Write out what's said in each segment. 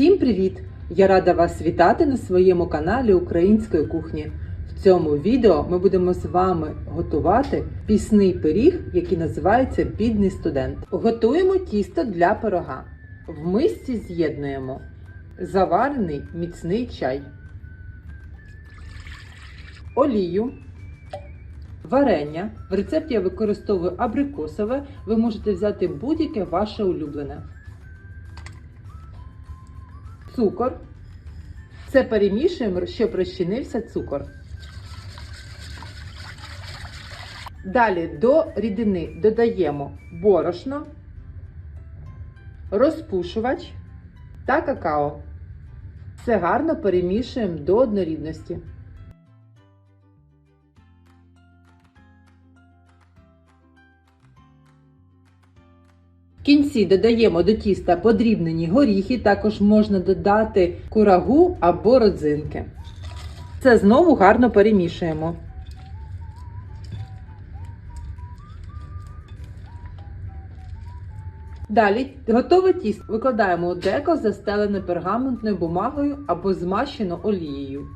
Всім привіт! Я рада вас вітати на своєму каналі Української кухні. В цьому відео ми будемо з вами готувати пісний пиріг, який називається Бідний студент. Готуємо тісто для пирога. В мисці з'єднуємо заварений міцний чай, олію, варення. В рецепті я використовую абрикосове. Ви можете взяти будь-яке ваше улюблене. Цукор. Це перемішуємо, щоб розчинився цукор. Далі до рідини додаємо борошно, розпушувач та какао. Все гарно перемішуємо до однорідності. В кінці додаємо до тіста подрібнені горіхи, також можна додати курагу або родзинки. Це знову гарно перемішуємо. Далі готове тісто викладаємо у деко, застелене пергаментною бумагою або змащено олією.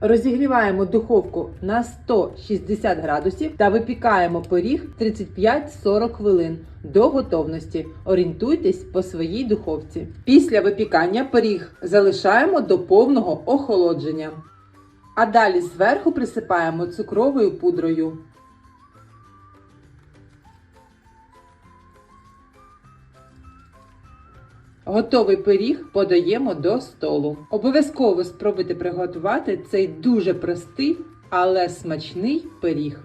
Розігріваємо духовку на 160 градусів та випікаємо пиріг 35-40 хвилин до готовності. Орієнтуйтесь по своїй духовці. Після випікання пиріг залишаємо до повного охолодження. А далі зверху присипаємо цукровою пудрою. Готовий пиріг подаємо до столу. Обов'язково спробуйте приготувати цей дуже простий, але смачний пиріг.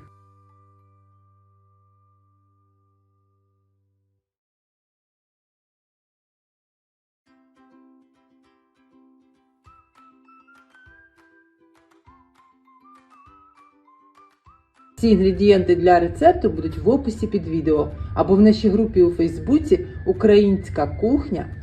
Всі інгредієнти для рецепту будуть в описі під відео або в нашій групі у Фейсбуці Українська кухня